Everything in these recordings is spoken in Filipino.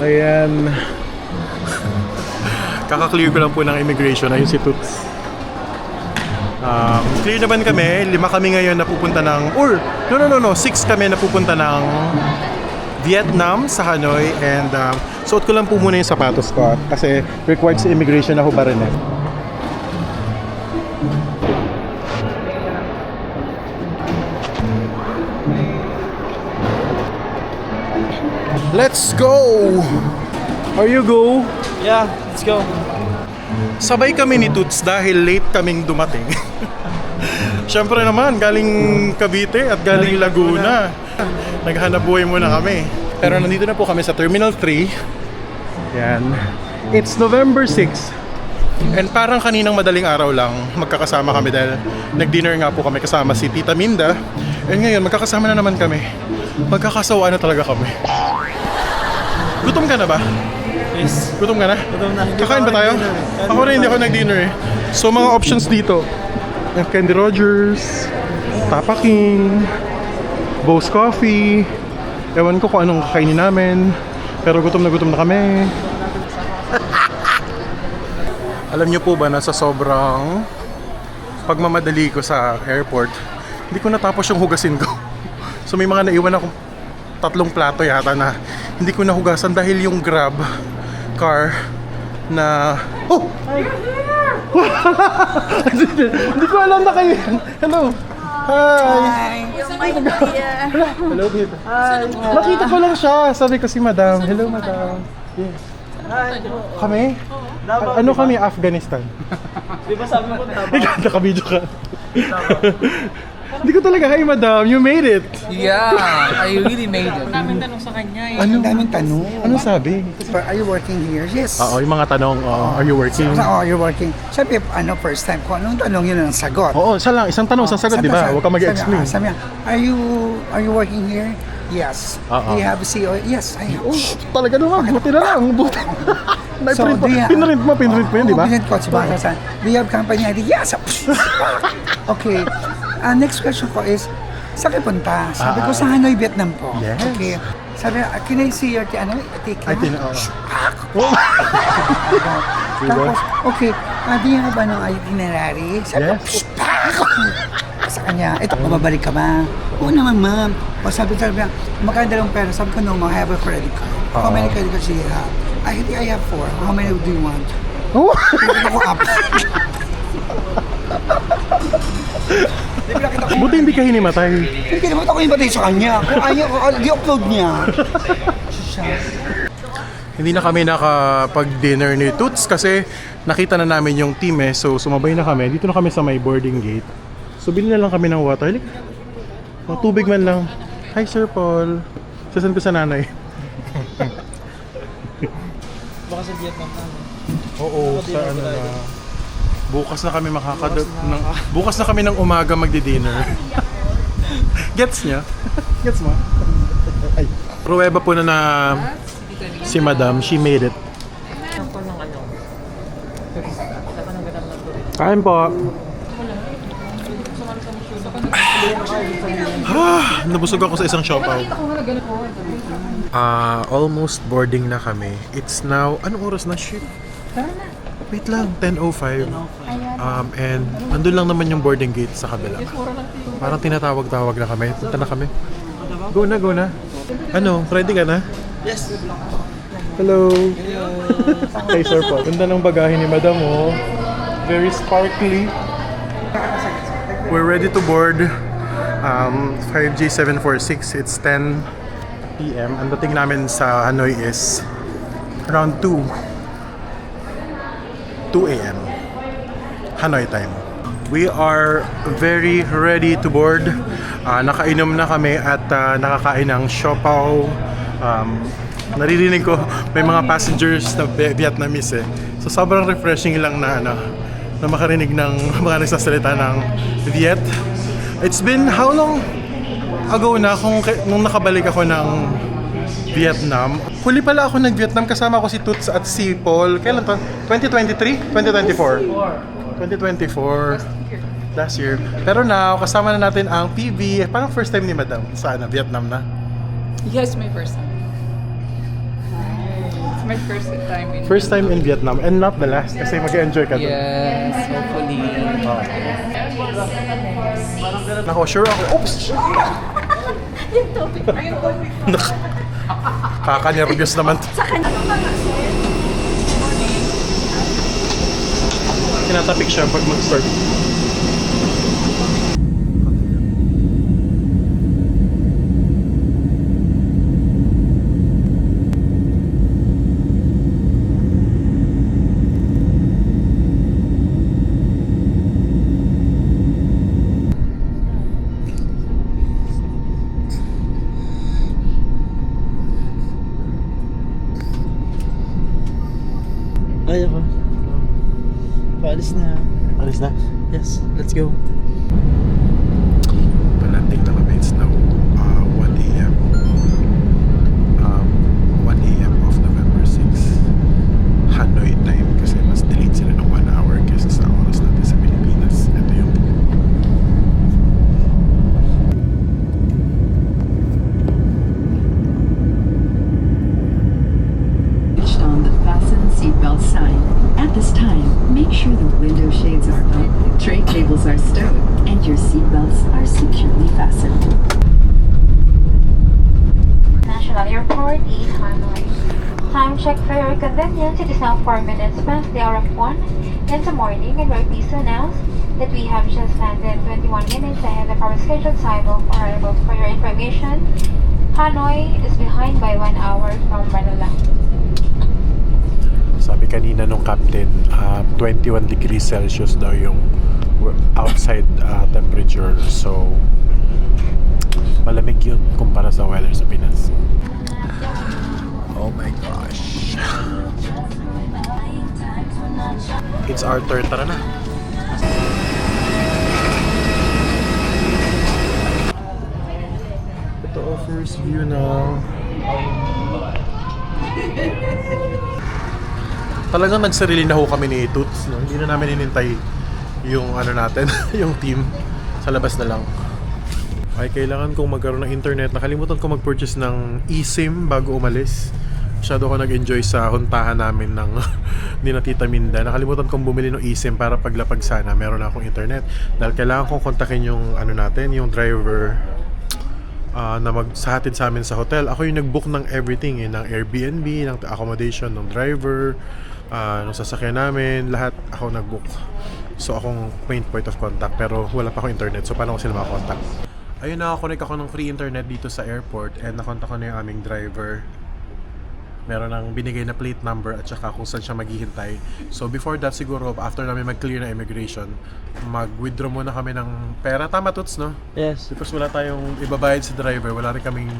Ayan. Kaka-clear ko lang po ng immigration. Ayun si Toots. Um, clear naman kami. Lima kami ngayon na pupunta ng... Or, no, no, no, no. Six kami na pupunta ng Vietnam sa Hanoi. And um, suot ko lang po muna yung sapatos ko. ah, Kasi required sa immigration na hubarin eh. Let's go! Are you go? Yeah, let's go. Sabay kami ni Toots dahil late kaming dumating. Siyempre naman, galing Cavite at galing Laguna. Naghanap buhay muna kami. Pero nandito na po kami sa Terminal 3. Yan. It's November 6. And parang kaninang madaling araw lang, magkakasama kami dahil nag-dinner nga po kami kasama si Tita Minda. And ngayon, magkakasama na naman kami. Magkakasawa na talaga kami. Gutom ka na ba? Yes. Gutom ka na? Gutom na. Kakain ba tayo? ako nag-dinner eh. Hindi ako nag-dinner eh. So mga options dito. Candy Rogers, Papa King, Bose Coffee. Ewan ko kung anong kakainin namin. Pero gutom na gutom na kami. Alam niyo po ba na sa sobrang pagmamadali ko sa airport, hindi ko natapos yung hugasin ko. So may mga naiwan akong tatlong plato yata na hindi ko nahugasan dahil yung grab car na oh! Hindi ko alam na kayo yan. hello. Hi. Hello dito nakita ko lang siya. Sabi ko si madam. Hello madam. Yes kami? A- ano kami? Afghanistan. Di ba sabi mo tama? ikaw nakabidyo ka hindi ko talaga hi madam you made it Yeah, I really made it. ano Daming tanong. ano sabi But Are you working here? Yes. Oo, yung mga tanong, oo, are you working? Oo, you're working. Siyempre, ano, first time ko, anong tanong yun ang sagot? Oo, isa lang, isang tanong, isang sagot, Sabi- di ba? sabi- Huwag ka mag-explain. Sabi, niya, are you, are you working here? Yes. Oo. Do you have a CEO? Yes, I have. Oh, talaga naman, buti na lang, buti. Na-print mo, do you- pinrint mo, pinrint mo yun, di ba? Oh, pinrint ko, si Bata San. Do you have company ID? Yes. okay. Uh, next question ko is, saan kayo punta? Sabi ko, sa Hanoi, Vietnam po. Ah. Yes. Okay. Sabi, uh, can I see your, ano, ticket? Ay, tin- oo. Oh. Tapos, okay, uh, do you have ano, itinerary? Sabi Yes. ko, sa kanya, ito, mababalik ka ba? Oo naman, ma'am. O sabi niya, magkano dalawang pera? Sabi ko, no, ma'am, I have a credit card. How many credit cards do you have? I think I have four. How many do you want? Oh. Pinakita ko Buti hindi ka hinimatay. Hindi naman ako yung batay sa kanya. Kung ayaw, di-upload niya. Hindi na kami nakapag-dinner ni Toots kasi nakita na namin yung team eh. So sumabay na kami. Dito na kami sa may boarding gate. So bili na lang kami ng water. Like, mga tubig man lang. Hi Sir Paul. Sasan ko sa nanay. Baka sa Vietnam na. Oo, sa ano na. Bukas na kami makakad ng bukas na kami ng umaga magdi-dinner. Gets niya? Gets mo? Ay. Pruweba po na na si Madam, she made it. Kain po. Ah, nabusog ako sa isang siopaw. Ah, almost boarding na kami. It's now, anong oras na ship? Wait lang, 10.05. Um, and nandun lang naman yung boarding gate sa kabila. Parang tinatawag-tawag na kami. Punta na kami. Go na, go na. Ano, ready ka na? Yes. Hello. Hey, sir po. Ganda ng bagahe ni madam, oh. Very sparkly. We're ready to board. Um, 5G746. It's 10 p.m. Ang dating namin sa Hanoi is around 2. 2 a.m. Hanoi time. We are very ready to board. Ah, nakainom na kami at ah, nakakain ng siopaw. Um, naririnig ko may mga passengers na Vie- Vietnamese eh. So sobrang refreshing lang na ano na makarinig ng mga nagsasalita ng Viet. It's been how long ago na kung nung nakabalik ako ng Vietnam. Huli pala ako nag-Vietnam kasama ko si Toots at si Paul. Kailan to? 2023? 2024? 2024. Last year. Pero now, kasama na natin ang PV. Parang first time ni Madam sa ano, Vietnam na. Yes, my first time. my first time in First time in Vietnam and not the last kasi mag-enjoy ka doon. Yes, hopefully. Nako, sure ako. Oops! Nak- Kaka-nervous naman. Tinatapik siya pag mag-start. Your seatbelts are securely fastened. National Airport in Hanoi. Time check for your convenience. It is now 4 minutes past the hour of 1 in the morning and we're pleased to announce that we have just landed 21 minutes ahead of our scheduled time of arrival. For your information, Hanoi is behind by 1 hour from Manila. Sabi kanina nung captain, uh, 21 degrees Celsius daw yung outside uh, temperature. So, malamig yun kumpara sa weather sa Pinas. Oh my gosh. It's our turn. Tara na. Ito offers view na talagang nagsarili na ho kami ni Toots. No? Hindi na namin inintay yung ano natin, yung team. Sa labas na lang. Ay, kailangan kong magkaroon ng internet. Nakalimutan ko mag-purchase ng eSIM bago umalis. Masyado ako nag-enjoy sa huntahan namin ng ni na Tita Minda. Nakalimutan kong bumili ng eSIM para paglapag sana meron na akong internet. Dahil kailangan kong kontakin yung ano natin, yung driver ah, na magsahatid sa amin sa hotel. Ako yung nag-book ng everything, eh, ng Airbnb, ng accommodation, ng driver, ah, ng sasakyan namin, lahat ako nag-book. So akong main point of contact pero wala pa akong internet. So paano ko sila makakontact? Ayun nakakonect ako ng free internet dito sa airport and nakontak ko na yung aming driver. Meron ng binigay na plate number at saka kung saan siya maghihintay. So before that siguro after namin mag-clear na immigration, mag-withdraw muna kami ng pera. Tama Toots, no? Yes. Because wala tayong ibabayad sa driver, wala rin kaming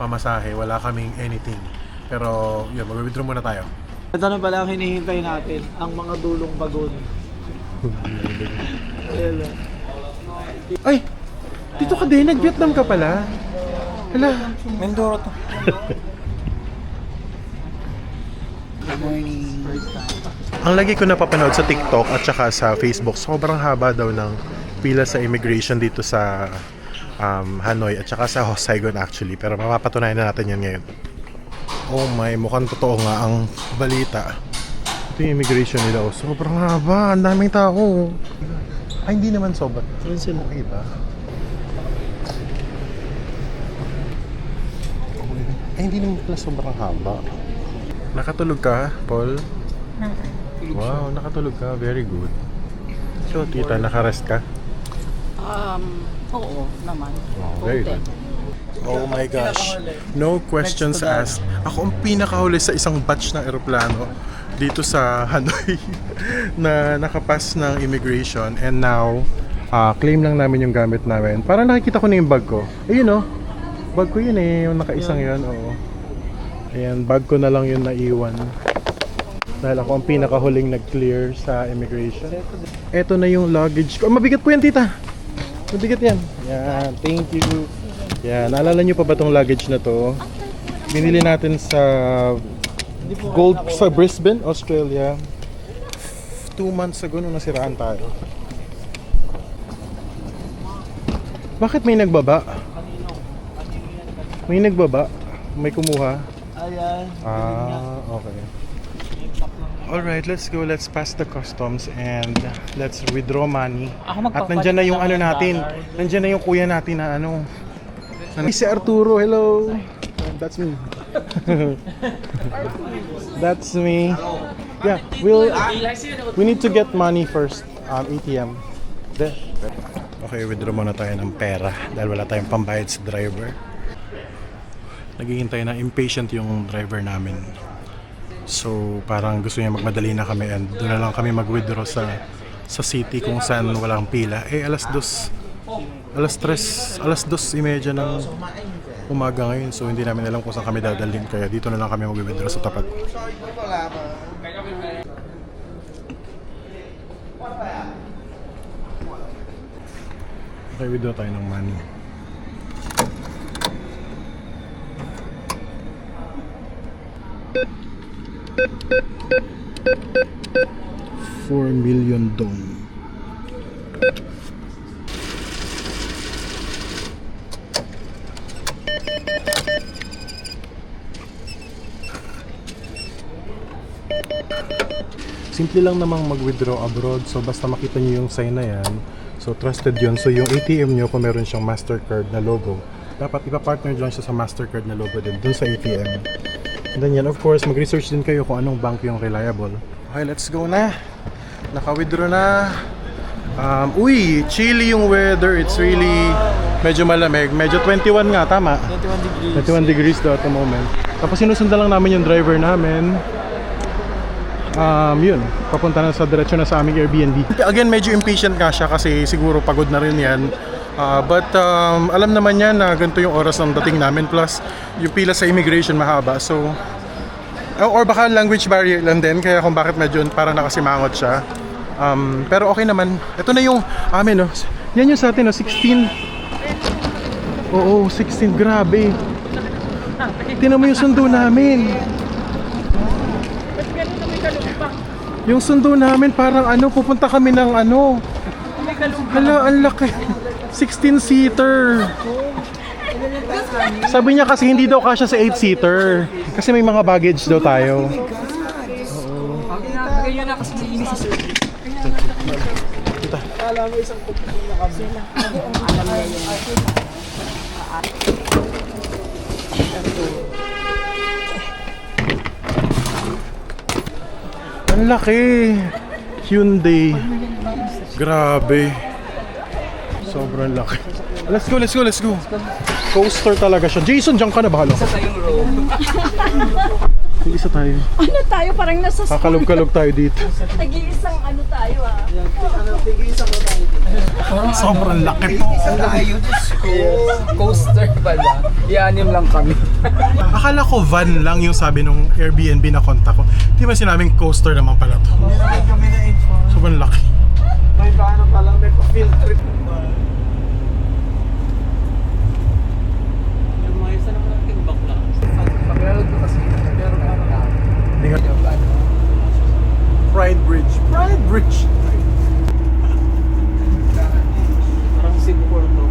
pamasahe, wala kaming anything. Pero yun, mag-withdraw muna tayo. Ito na pala ang hinihintay natin, ang mga dulong bagon. Ay! Dito ka din, nag-Vietnam ka pala. Hala. Mindoro to. Ang lagi ko napapanood sa TikTok at saka sa Facebook, sobrang haba daw ng pila sa immigration dito sa um, Hanoi at saka sa Saigon actually. Pero mapapatunayan na natin yan ngayon. Oh my, mukhang totoo nga ang balita. Ito yung immigration nila. Oh, sobrang haba, ang daming tao. Ay, hindi naman sobrang. Saan sila? Okay ba? Ay, hindi naman pala sobrang haba. Nakatulog ka, Paul? Wow, nakatulog ka. Very good. So, tita, nakarest ka? Um, oo naman. Wow, very good. Oh my gosh. No questions asked. Ako ang pinakahuli sa isang batch ng eroplano dito sa Hanoi na nakapas ng immigration and now ah, claim lang namin yung gamit namin. Parang nakikita ko na yung bag ko. Ayun oh. Bag ko yun eh, yung nakaisang yun. Oo. Ayan, bag ko na lang yun naiwan. Dahil ako ang pinakahuling nag-clear sa immigration. Ito na yung luggage ko. Oh, mabigat po yan, tita. Mabigat yan. Yan, thank you. Yan, naalala nyo pa ba tong luggage na to? Binili natin sa Gold sa Brisbane, Australia. Two months ago nung nasiraan tayo. Bakit may nagbaba? May nagbaba? May kumuha? Ayan. Ah, okay. Alright, let's go. Let's pass the customs and let's withdraw money. At nandyan na yung ano natin. Nandyan na yung kuya natin na ano. Si Arturo, hello. That's me. That's me. Yeah, we'll we need to get money first. Um, ATM. There. Okay, withdraw muna tayo ng pera dahil wala tayong pambayad sa driver. Naghihintay na impatient yung driver namin. So parang gusto niya magmadali na kami and doon na lang kami mag-withdraw sa sa city kung saan walang pila. Eh alas dos, alas tres, alas dos imedya ng umaga ngayon. So hindi namin alam kung saan kami dadalhin. Kaya dito na lang kami mag-withdraw sa tapat. Okay, withdraw tayo ng money. Four million dong. Simple lang namang mag-withdraw abroad. So basta makita niyo yung sign na yan. So trusted yun. So yung ATM niyo kung meron siyang Mastercard na logo, dapat ipa-partner nyo lang siya sa Mastercard na logo din dun sa ATM. And then yan, of course, mag-research din kayo kung anong bank yung reliable. Okay, let's go na. Naka-withdraw na. Um, uy, chilly yung weather. It's really medyo malamig. Medyo 21 nga, tama? 21 degrees. 21 degrees daw at the moment. Tapos sinusundan lang namin yung driver namin. Um, yun, papunta na sa diretsyo na sa aming Airbnb. Again, medyo impatient nga siya kasi siguro pagod na rin yan. Uh, but um, alam naman niya na ganito yung oras ng dating namin plus yung pila sa immigration mahaba. So, or baka language barrier lang din kaya kung bakit medyo parang nakasimangot siya. Um, pero okay naman. Ito na yung amin, no. Yan yung sa atin, no. 16. Oo, 16. Grabe. Tinan mo yung sundo namin. Yung sundo namin parang ano, pupunta kami ng ano. Hala, ang laki. 16-seater. Sabi niya kasi hindi daw kasya sa 8-seater. Kasi may mga baggage daw tayo. Ang laki. Hyundai. Grabe. Sobrang laki. Let's go, let's go, let's go. Coaster talaga siya. Jason, diyan ka na bahala. Isa tayong row. Isa tayo. Ano tayo? Parang nasa Kakalog-kalog tayo dito. nag-iisang ano tayo ah. Sobrang laki po. Coaster pala. Ianim lang kami. Akala ko van lang yung sabi nung Airbnb na konta ko. Di ba sinabing coaster naman pala to? Kami na info. Sobrang laki. May paano pa lang, may pa-field trip. Hindi. Pride Bridge. Pride Bridge. Parang Singapore to.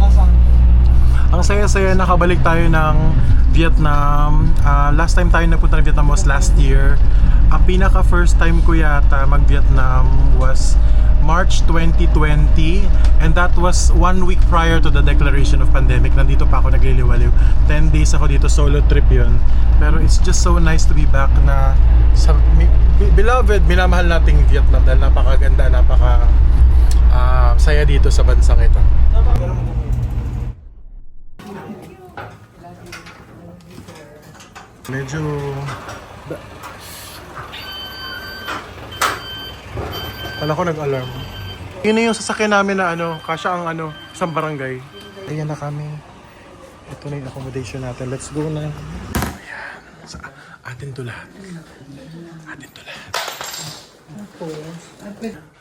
Nasaan? Ang saya-saya nakabalik tayo ng Vietnam. Ah, last time tayo napunta ng Vietnam was last year. Ang pinaka first time ko yata mag-Vietnam was March 2020 and that was one week prior to the declaration of pandemic. Nandito pa ako nagliliwaliw. 10 days ako dito, solo trip yun. Pero it's just so nice to be back na sa beloved, minamahal nating Vietnam dahil napakaganda, napaka ah, saya dito sa bansang ito. Medyo... Kala ko nag-alarm. Yun yung sasakyan namin na ano, kasya ang ano, isang barangay. Ayan na kami. Ito na yung accommodation natin. Let's go na. Ayan. Sa, atin to lahat. Atin to lahat.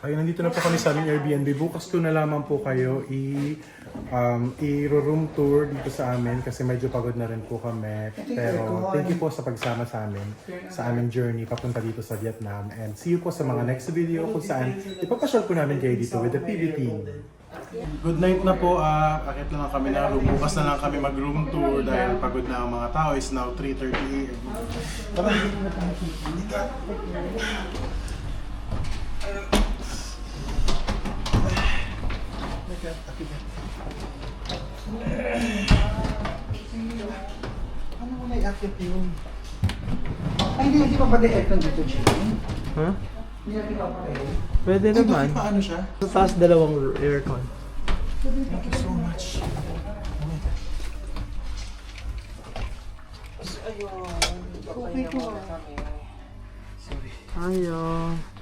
Ayun, nandito na po kami sa aming Airbnb. Bukas ko na lamang po kayo i um, i-room tour dito sa amin kasi medyo pagod na rin po kami. Pero thank you po sa pagsama sa amin sa aming journey papunta dito sa Vietnam. And see you po sa mga next video kung saan ipapasyal po namin kayo dito with the PB team. Good night na po. ah akit lang kami na room. Bukas na lang kami mag-room tour dahil pagod na ang mga tao. It's now 3.30 a.m. Tara! Ano mo na i-akit yun? Ay, hindi natin pa aircon dito, Jim? Ha? Hindi natin pa Pwede Ay, naman. paano siya? Sa taas dalawang aircon. Thank you so much. Ayaw.